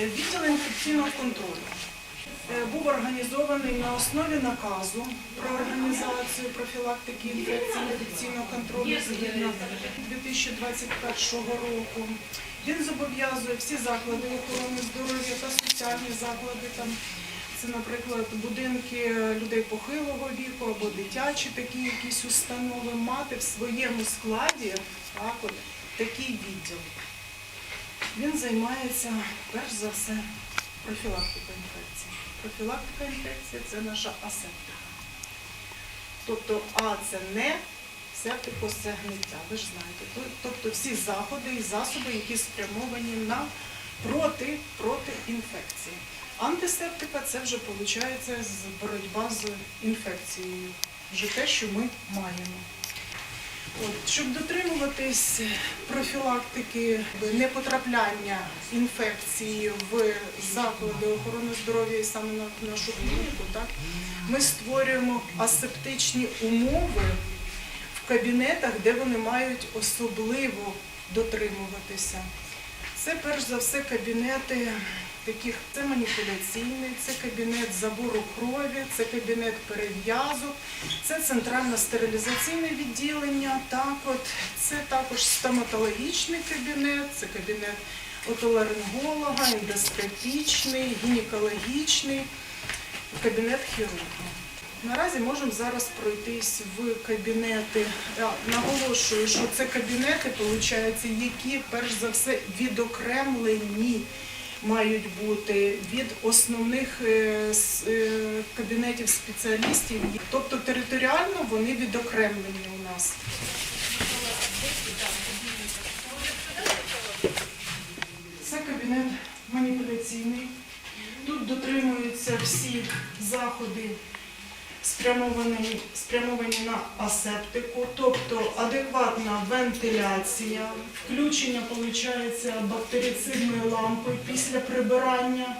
Е, Відділ інфекційного контролю е, був організований на основі наказу про організацію профілактики інфекцій інфекційного контролю згідно 2021 року. Він зобов'язує всі заклади охорони здоров'я та соціальні заклади там. Це, наприклад, будинки людей похилого віку або дитячі такі якісь установи мати в своєму складі так, от, такий відділ. Він займається перш за все профілактикою інфекцій. Профілактика інфекції це наша асептика. Тобто А це не септикос це гниття, ви ж знаєте. Тобто всі заходи і засоби, які спрямовані на проти, проти інфекції. Антисептика це вже виходить з боротьба з інфекцією. Вже те, що ми маємо. От, щоб дотримуватись профілактики непотрапляння інфекції в заклади охорони здоров'я і саме на нашу клініку, так, ми створюємо асептичні умови в кабінетах, де вони мають особливо дотримуватися. Це перш за все кабінети таких, це маніпуляційний, це кабінет забору крові, це кабінет перев'язок, це центральне стерилізаційне відділення, так от, це також стоматологічний кабінет, це кабінет отоларинголога, ендоскопічний, гінекологічний, кабінет хірурга. Наразі можемо зараз пройтись в кабінети. Наголошую, що це кабінети, виходить, які перш за все відокремлені мають бути від основних е, е, кабінетів спеціалістів. Тобто територіально вони відокремлені у нас. Це кабінет маніпуляційний. Тут дотримуються всі заходи спрямовані, спрямовані на асептику, тобто адекватна вентиляція, включення виходить, бактерицидної лампи після прибирання.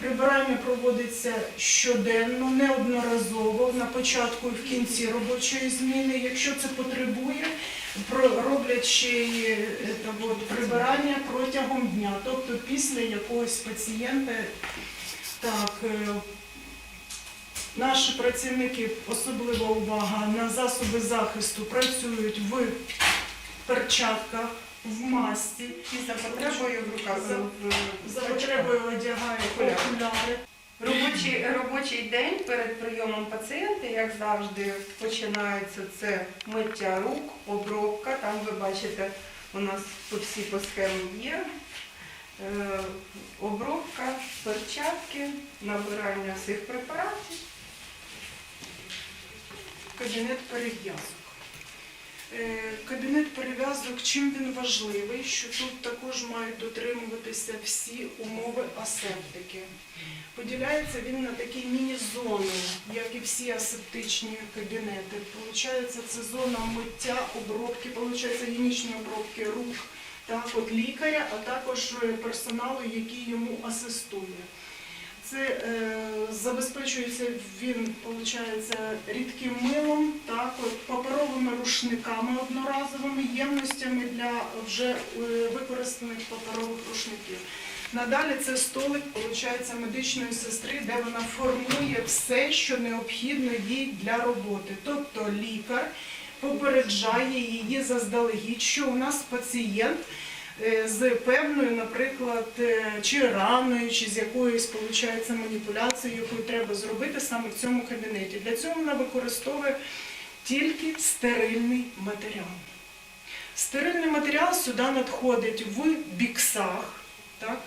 Прибирання проводиться щоденно, неодноразово, на початку і в кінці робочої зміни. Якщо це потребує, роблять ще й е, прибирання протягом дня, тобто після якогось пацієнта. Так, е, Наші працівники, особлива увага на засоби захисту, працюють в перчатках, в масці. І за потребою в руках. За- За потребою одягають Окуляри. окуляри. Робочий, робочий день перед прийомом пацієнта, як завжди, починається це миття рук, обробка. Там ви бачите, у нас по всі по схемі є. Е, обробка, перчатки, набирання всіх препаратів. Кабінет перев'язок. Е, Кабінет перев'язок, чим він важливий, що тут також мають дотримуватися всі умови асептики. Поділяється він на такі міні-зони, як і всі асептичні кабінети. Получається, це зона миття, обробки, получається гігієнічної обробки рук, так, от лікаря, а також е, персоналу, який йому асистує. Це е, забезпечується він, виходить, рідким милом, так, паперовими рушниками одноразовими, ємностями для вже е, використаних паперових рушників. Надалі це столик, виходить, медичної сестри, де вона формує все, що необхідно їй для роботи. Тобто лікар попереджає її заздалегідь, що у нас пацієнт з певною, наприклад, е, чи раною, чи з якоюсь виходить, маніпуляцією, яку треба зробити саме в цьому кабінеті. Для цього вона використовує тільки стерильний матеріал. Стерильний матеріал сюди надходить в біксах. Так?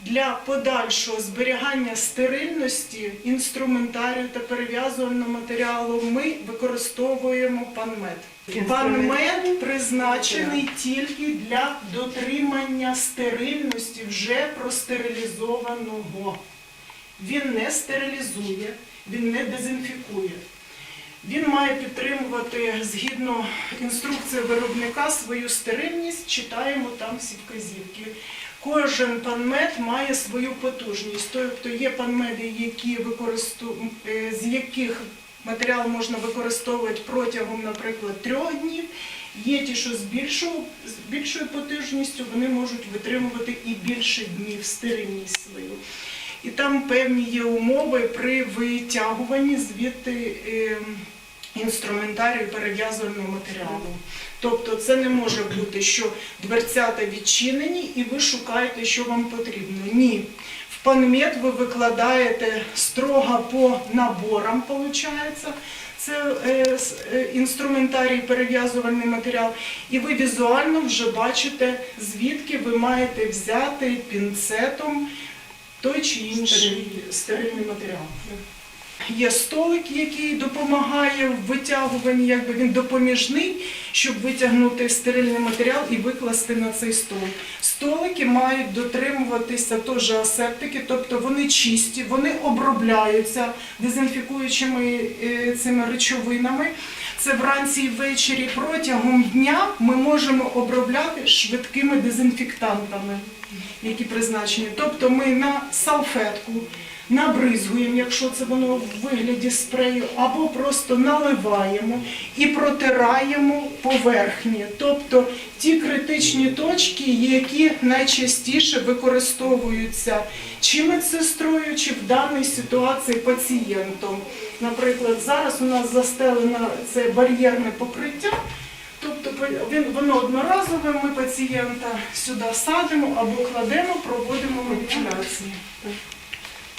Для подальшого зберігання стерильності інструментарію та перев'язувального матеріалу ми використовуємо панмет. Панмет призначений тільки для дотримання стерильності вже простерилізованого. Він не стерилізує, він не дезінфікує. Він має підтримувати згідно інструкції виробника свою стерильність, читаємо там всі вказівки. Кожен панмет має свою потужність. Тобто є панмеди, які використовують, з яких матеріал можна використовувати протягом, наприклад, трьох днів. Є ті, що з більшою, з більшою потужністю, вони можуть витримувати і більше днів стерильність свою. І там певні є умови при витягуванні звідти е, інструментарію перев'язувального матеріалу. Тобто це не може бути, що дверцята відчинені і ви шукаєте, що вам потрібно. Ні. Панмет ви викладаєте строго по наборам, виходить. Це е, е, інструментарій, перев'язувальний матеріал, і ви візуально вже бачите, звідки ви маєте взяти пінцетом той чи інший стерильний матеріал. Є столик, який допомагає в витягуванні, якби він допоміжний, щоб витягнути стерильний матеріал і викласти на цей столик. Столики мають дотримуватися теж асептики, тобто вони чисті, вони обробляються дезінфікуючими е, цими речовинами. Це вранці і ввечері. Протягом дня ми можемо обробляти швидкими дезінфектантами, які призначені. Тобто ми на салфетку набризгуємо, якщо це воно в вигляді спрею, або просто наливаємо і протираємо поверхні. Тобто ті критичні точки, які найчастіше використовуються чи медсестрою, чи в даній ситуації пацієнтом. Наприклад, зараз у нас застелено це бар'єрне покриття. Тобто воно одноразове, ми пацієнта сюди садимо або кладемо, проводимо маніпуляції.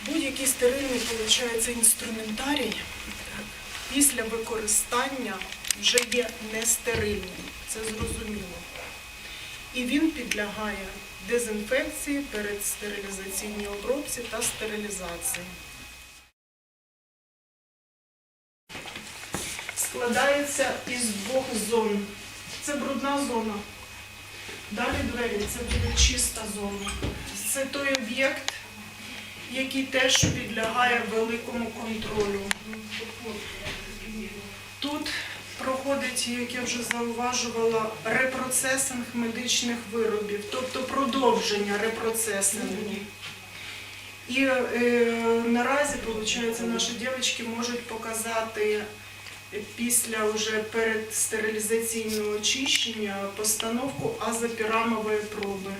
Будь-який стерильний виходить, інструментарій після використання вже є нестерильним, це зрозуміло. І він підлягає дезінфекції перед стерилізаційній обробці та стерилізації. Складається із двох зон. Це брудна зона. Далі двері, це буде чиста зона. Це той об'єкт, який теж підлягає великому контролю. Тут проходить, як я вже зауважувала, репроцесинг медичних виробів, тобто продовження репроцесингу. І е, наразі, виходить, наші дівчатки можуть показати після вже передстерилізаційного очищення постановку азопірамової проби.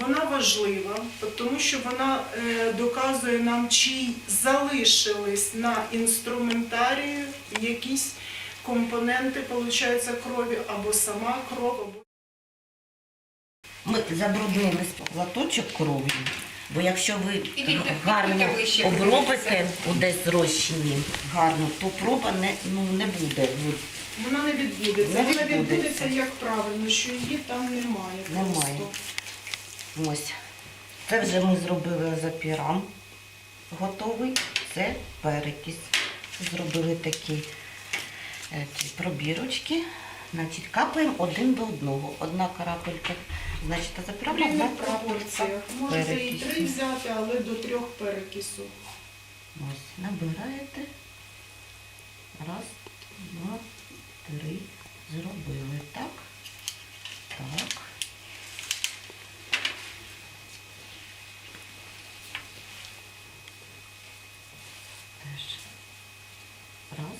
Вона важлива, тому що вона е, доказує нам, чи залишились на інструментарію якісь компоненти, виходить, крові, або сама кров, або Ми забруднили латочок кров'ю, бо якщо ви гарно обробите у десь розчині гарно, то проба не, ну, не буде. Вона не відбудеться. Не Вона відбудеться. відбудеться як правильно, що її там немає. Немає. просто. Ось. Це вже ми зробили запірам готовий. Це перекись. Зробили такі е, пробірочки. Значить, капаємо один до одного. Одна крапелька. Значить, запірам одна. Можете і три взяти, але до трьох перекису. Ось, набираєте. Раз, два, три. Зробили. Так. Так. Теж. Раз.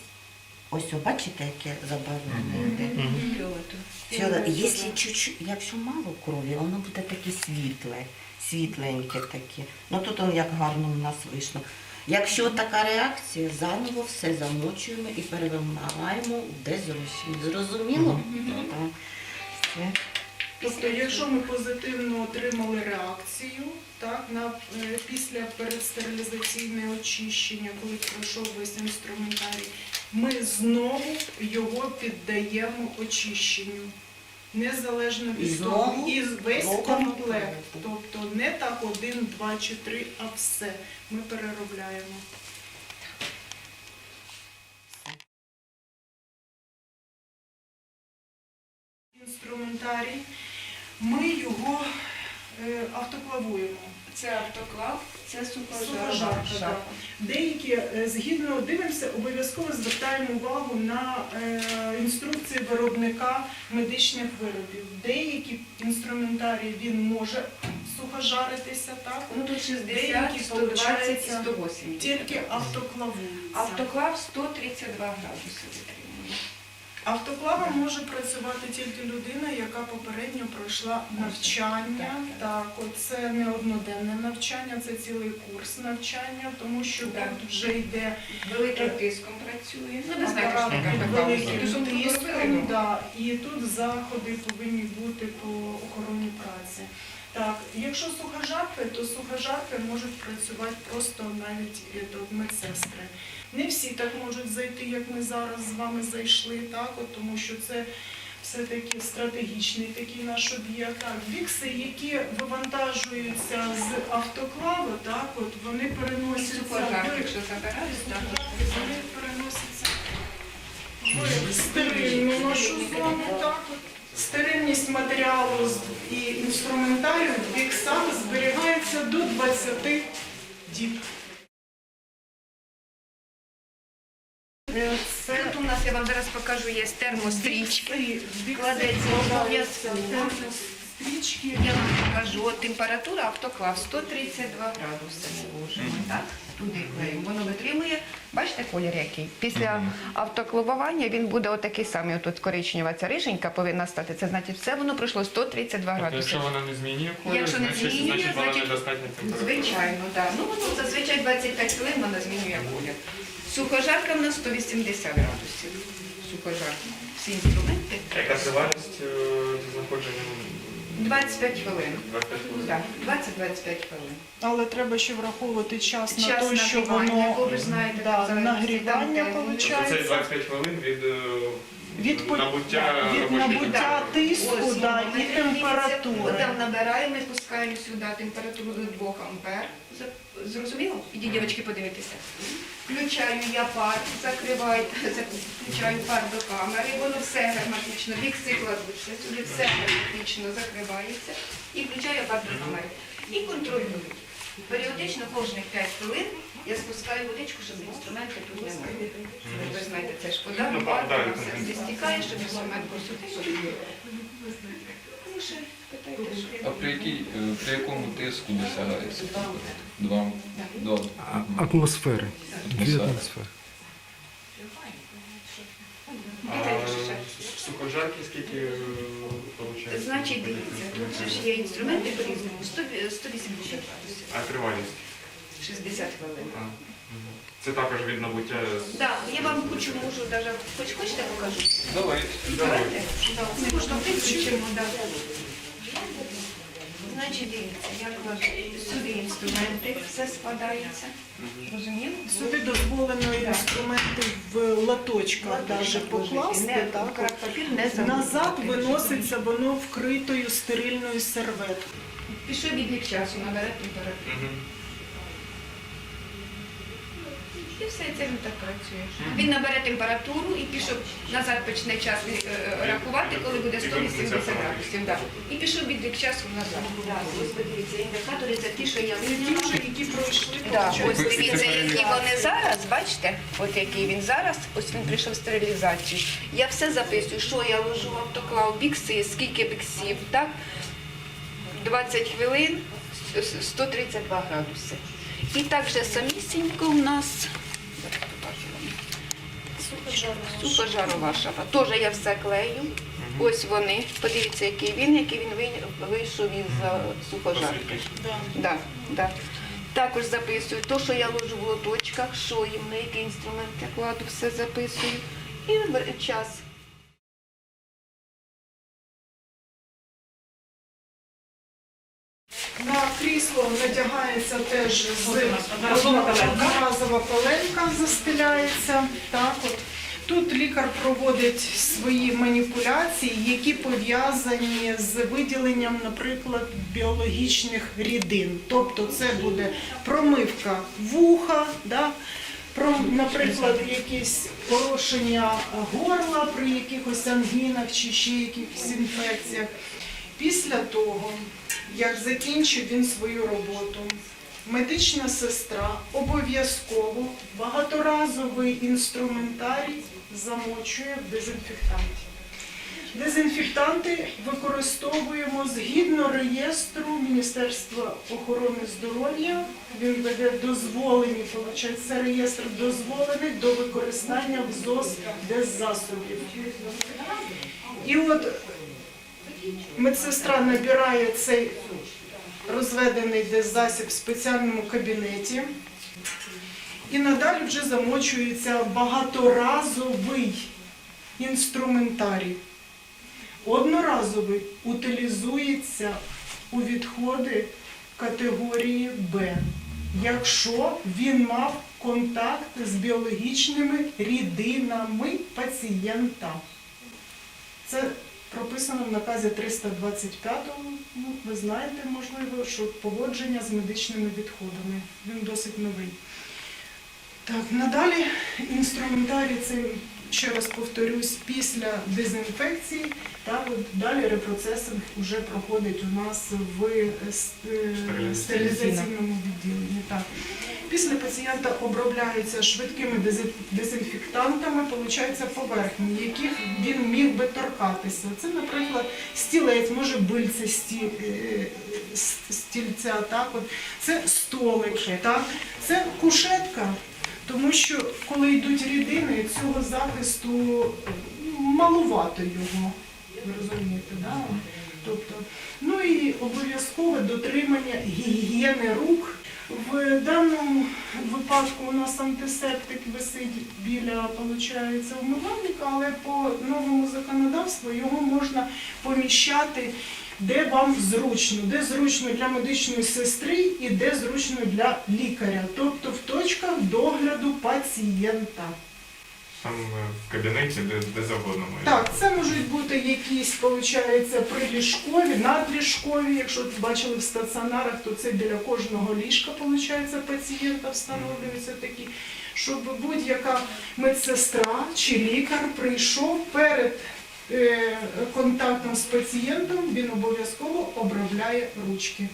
Ось, о, бачите, яке забарвлене йде? Фіолет. Якщо чуть-чуть, якщо мало крові, воно буде таке світле, світленьке таке. Ну тут он як гарно у нас вийшло. Якщо така реакція, заново все замочуємо і перевимагаємо десь розчин. Зрозуміло? Так. Все. Тобто, якщо ми позитивно отримали реакцію, так, на, е, після передстерилізаційне очищення, коли пройшов весь інструментарій, ми знову його піддаємо очищенню. Незалежно від того, і весь комплект. Тобто не так один, два чи три, а все. Ми переробляємо. Інструментарій. Ми його е, автоклавуємо. Це автоклав, це Сухожарка. Деякі е, згідно дивимося, обов'язково звертаємо увагу на е, інструкції виробника медичних виробів. Деякі інструментарії він може сухожаритися, так? Ну тут 60, Деякі, 120 і получається, 180. Тільки автоклавуються. Автоклав 132 градуси витримує. Автоклавом може працювати тільки людина, яка попередньо пройшла навчання. Так, це не одноденне навчання, це цілий курс навчання, тому що Так. тут вже йде Великим тиском працює. Ну, ви знаєте, що таке великим Тиском ну. да, і тут заходи повинні бути по охороні праці. Так, якщо сухожарки, то сухожарки можуть працювати просто навіть медсестри. Не всі так можуть зайти, як ми зараз з вами зайшли, так, от, тому що це все-таки стратегічний такий наш об'єкт. Так, бікси, які вивантажуються з автоклаву, так, от, вони переносяться в якщо забирають, так. вони переносяться в стерильну нашу зону. Так. от. Стерильність матеріалу з- і інструментарію в біксах зберігається до 20 діб. Е, Це Тут у нас, я вам зараз покажу, є термострічки. Кладеться обов'язково. термострічки. Я вам покажу, от температура автоклав 132 градуси так? Туди клеїмо. Воно витримує. Бачите колір який? Після автоклавування він буде отакий самий. Отут коричнева ця риженька повинна стати. Це значить все воно пройшло 132 Тобто, градуси. якщо вона не змінює колір, Якщо не значить, змінює, значить вона значить, недостатня температура. Звичайно, так. Ну воно зазвичай 25 хвилин вона змінює колір. Сухожарка в нас 180 градусів. Сухожарка. Всі інструменти. Яка тривалість е, знаходження 25 хвилин. 25 хвилин? Так, 20-25 хвилин. Але треба ще враховувати час, на те, що воно ви ж знаєте, да, зараз нагрівання там виходить. Це 25 хвилин від, е, Від по- набуття від набуття тиску Ось, да, і температури. Там набираємо і пускаємо сюди температуру до 2 ампер. Зрозуміло? Ідіть, дівчатки, подивитися. Включаю я пар, закриваю, включаю пар до камери, воно все герметично, бікси кладуться, сюди все герметично закривається і включаю пар до камери. І контролюю. Періодично кожних 5 хвилин я спускаю водичку, щоб інструменти тут не мали. Ви знаєте, це ж вода, Ну, пар, все стікає, щоб інструмент посудив. А при, якій, е, при якому тиску досягається? Два. Два. А- Атмосфери. Дві Атмосфери. атмосфери. А суходжарки скільки е, виходить? Значить, дивіться, тут же ж є інструменти по-різному. 100 180 градусів, А тривалість? 60 хвилин. А, мгм. Це також від набуття з- Так, я вам кучу можу навіть, хоч хочете покажу? Давай. Давайте. Да, Це можна виключимо, так. Значить, дивіться, як сюди інструменти, все складається. Розуміло? Сюди дозволено інструменти в латочках даже покласти, Не, так? папір не. Назад виноситься воно вкритою стерильною серветкою. Пішов відлік часу, набере температуру. Мгм. І все, це він так працює. Він набере температуру і пішов назад почне час е, е, рахувати, коли буде 180 градусів. Да. І пішов відлік часу назад. Да, ось подивіться, індикатори це ті, що я Ті вже, які пройшли, Да, ось дивіться, які вони зараз, бачите, от який він зараз, ось він прийшов в стерилізацію. Я все записую, що я ложу в автоклав, бікси, скільки біксів, так? 20 хвилин, с- с- 132 градуси. І так же самісінько у нас сухожарова шафа. Теж я все клею. Ось вони. Подивіться, який він, який він вийшов із е, сухожарки. Да. Да, да. Також записую те, що я ложу в лоточках, що їм, на який інструмент я кладу, все записую. І час. На крісло надягається теж з одноразова пеленка застеляється. Так от. Тут лікар проводить свої маніпуляції, які пов'язані з виділенням, наприклад, біологічних рідин. Тобто це буде промивка вуха, да? про, наприклад, якісь порушення горла при якихось ангінах чи ще якихось інфекціях. Після того, як закінчив він свою роботу, медична сестра обов'язково багаторазовий інструментарій замочує в дезінфектанті. Дезінфектанти використовуємо згідно реєстру Міністерства охорони здоров'я. Він веде дозволені, виходить, це реєстр дозволений до використання в ЗОЗ деззасобів. І от медсестра набирає цей розведений деззасіб в спеціальному кабінеті. І надалі вже замочується багаторазовий інструментарій. Одноразовий утилізується у відходи категорії Б, якщо він мав контакт з біологічними рідинами пацієнта. Це прописано в наказі 325, ну, ви знаєте, можливо, що поводження з медичними відходами. Він досить новий. Так, надалі інструментарій цей, ще раз повторюсь, після дезінфекції, так, от далі репроцесинг вже проходить у нас в е, е, стерилізаційному відділенні. Так. Після пацієнта обробляються швидкими дезінфектантами, виходить, поверхні, яких він міг би торкатися. Це, наприклад, стілець, може бильце сті, е, стільця, так, от. це столик, так, це кушетка. Тому що коли йдуть рідини, цього захисту ну, малувато його. Ви розумієте, да? Тобто, ну і обов'язкове дотримання гігієни рук. В даному випадку у нас антисептик висить біля, виходить, умивальника, але по новому законодавству його можна поміщати де вам зручно, де зручно для медичної сестри і де зручно для лікаря, тобто в точках догляду пацієнта. Там в кабінеті, де, де завгодно має. Так, це можуть бути якісь, виходить, приліжкові, надліжкові. Якщо ви бачили в стаціонарах, то це біля кожного ліжка, виходить, пацієнта встановлюються такі, щоб будь-яка медсестра чи лікар прийшов перед контактом з пацієнтом, він обов'язково обробляє ручки.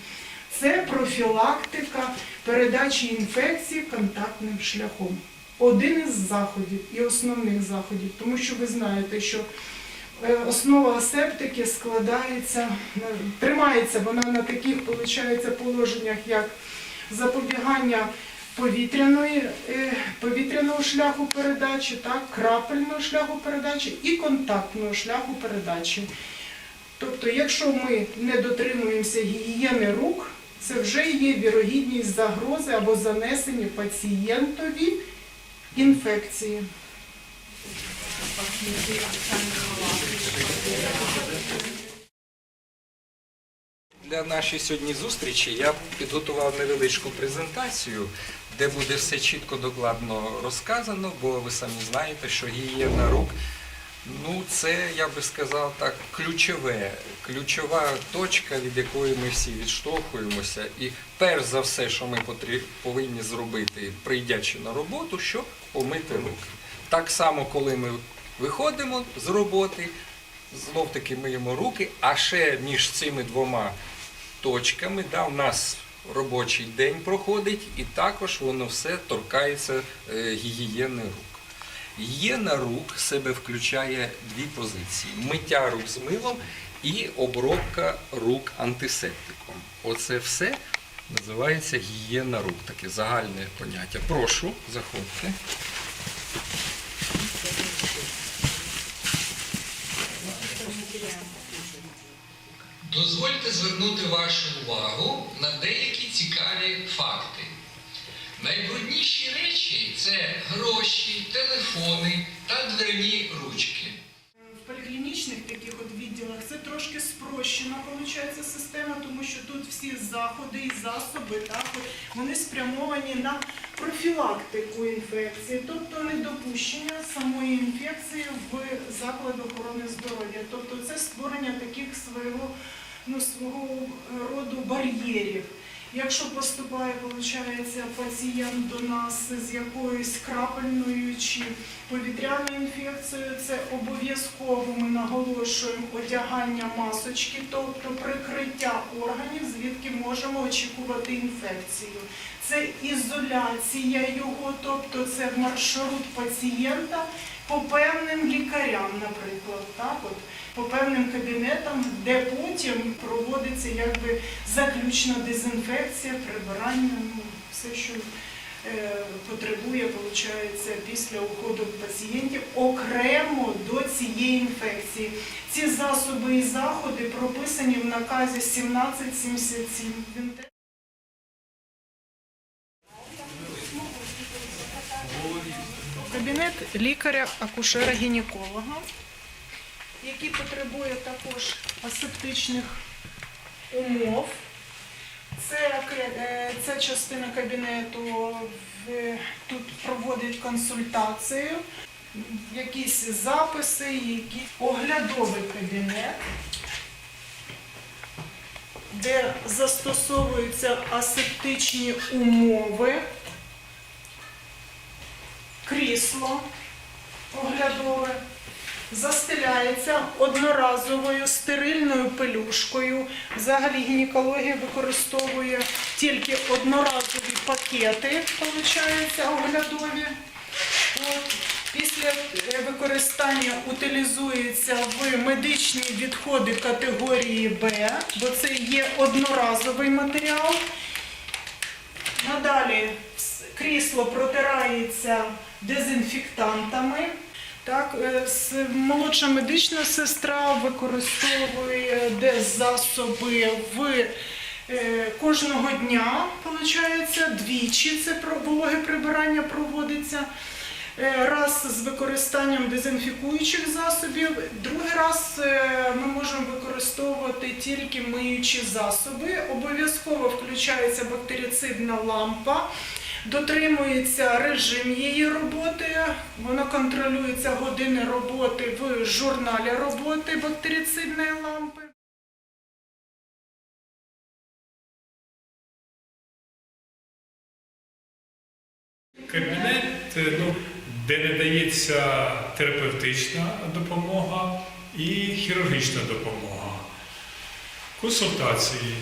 Це профілактика передачі інфекції контактним шляхом. Один із заходів і основних заходів, тому що ви знаєте, що е, основа асептики складається, е, тримається вона на таких, виходить, положеннях, як запобігання повітряної, е, повітряного шляху передачі, так, крапельного шляху передачі і контактного шляху передачі. Тобто, якщо ми не дотримуємося гігієни рук, це вже є вірогідність загрози або занесення пацієнтові інфекції. Для нашої сьогодні зустрічі я підготував невеличку презентацію, де буде все чітко докладно розказано, бо ви самі знаєте, що гігієна рук ну це я би сказав так, ключове, ключова точка, від якої ми всі відштовхуємося. І перш за все, що ми повинні зробити, прийдячи на роботу, що помити руки. Так само, коли ми виходимо з роботи, знов таки миємо руки, а ще між цими двома точками, да, у нас робочий день проходить, і також воно все торкається е, гігієни рук. Гігієна рук в себе включає дві позиції: миття рук з милом і обробка рук антисептиком. Оце все називається гігієна рук, таке загальне поняття. Прошу, заходьте. Дозвольте звернути вашу увагу на деякі цікаві факти. Найбрудніші речі це гроші, телефони та дверні ручки. Поліклінічних таких от відділах це трошки спрощена виходить, система, тому що тут всі заходи і засоби так, вони спрямовані на профілактику інфекції, тобто недопущення самої інфекції в заклад охорони здоров'я. Тобто це створення таких свого, ну, свого е, роду бар'єрів. Якщо поступає, виходить, пацієнт до нас з якоюсь крапельною чи повітряною інфекцією, це обов'язково ми наголошуємо одягання масочки, тобто прикриття органів, звідки можемо очікувати інфекцію. Це ізоляція його, тобто це маршрут пацієнта по певним лікарям, наприклад. Так, от. По певним кабінетам, де потім проводиться якби заключна дезінфекція, прибирання, ну, все, що е, потребує, виходить, після уходу пацієнтів окремо до цієї інфекції. Ці засоби і заходи прописані в наказі 1777. Він Кабінет лікаря-акушера-гінеколога, який потребує також асептичних умов. Це, е, ця частина кабінету тут проводить консультацію, якісь записи, які оглядовий кабінет, де застосовуються асептичні умови крісло оглядове застеляється одноразовою стерильною пелюшкою. Взагалі гінекологія використовує тільки одноразові пакети, виходить, оглядові. От. Після е, використання утилізується в медичні відходи категорії Б, бо це є одноразовий матеріал. Надалі крісло протирається дезінфектантами. Так, е, молодша медична сестра використовує деззасоби в е, кожного дня, виходить, двічі це вологе прибирання проводиться. Е, Раз з використанням дезінфікуючих засобів, другий раз ми можемо використовувати тільки миючі засоби. Обов'язково включається бактерицидна лампа, дотримується режим її роботи, вона контролюється години роботи в журналі роботи бактерицидної лампи. Кабінет, ну, де надається терапевтична допомога і хірургічна допомога. Консультації.